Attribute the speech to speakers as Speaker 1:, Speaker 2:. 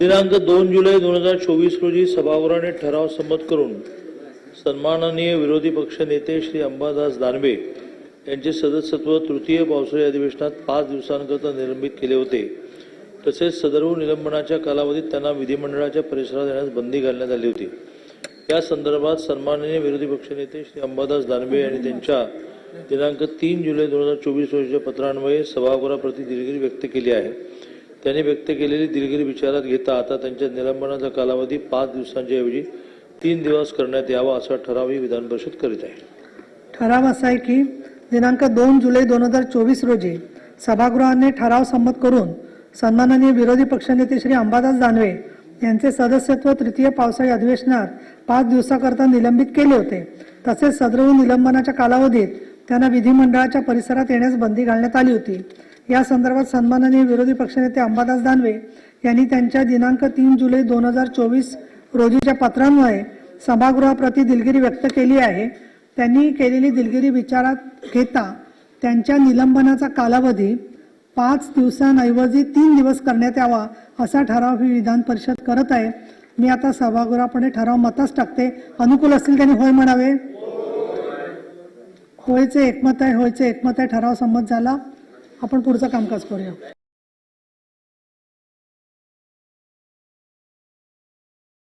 Speaker 1: दिनांक दोन जुलै दोन हजार चोवीस रोजी सभागृहाने ठराव संमत करून सन्माननीय विरोधी पक्ष नेते श्री अंबादास दानवे यांचे सदस्यत्व तृतीय पावसाळी अधिवेशनात पाच दिवसांकरता निलंबित केले होते. तसेच सदर्व निलंबनाच्या कालावधीत त्यांना विधिमंडळाच्या परिसरात येण्यास बंदी घालण्यात आली होती. या संदर्भात सन्माननीय विरोधी पक्षनेते श्री अंबादास दानवे यांनी त्यांच्या दिनांक तीन जुलै दोन हजार चोवीस रोजीच्या पत्रान्वये सभागृहाप्रती दिलगिरी व्यक्त केली आहे. त्यांनी व्यक्त केलेली दिलगिरी विचारात घेता आता त्यांच्या निलंबनाचा कालावधी पाच दिवसांच्या ऐवजी तीन दिवस करण्यात यावा असा ठरावही विधान परिषद करीत आहे.
Speaker 2: ठराव असा आहे की दिनांक दोन जुलै दोन हजार चोवीस रोजी सभागृहाने ठराव संमत करून सन्माननीय विरोधी पक्षनेते श्री अंबादास दानवे यांचे सदस्यत्व तृतीय पावसाळी अधिवेशनात पाच दिवसाकरता निलंबित केले होते. तसेच सदर्भ निलंबनाच्या कालावधीत त्यांना विधिमंडळाच्या परिसरात येण्यास बंदी घालण्यात आली होती. या संदर्भात सन्माननीय विरोधी पक्षनेते अंबादास दानवे यांनी त्यांच्या दिनांक तीन जुलै दोन हजार चोवीस रोजीच्या पत्रांमुळे सभागृहाप्रती दिलगिरी व्यक्त केली आहे. त्यांनी केलेली दिलगिरी विचारात घेता त्यांच्या निलंबनाचा कालावधी पाच दिवसांऐवजी तीन दिवस करण्यात यावा असा ठराव ही विधान परिषद करत आहे. मी आता सभागृहापुढे ठराव मताच टाकते. अनुकूल असतील त्यांनी होय म्हणावे. होयचे एकमत आहे होयचे एकमत आहे. ठराव संमत झाला. आपण पुढचं कामकाज करूया.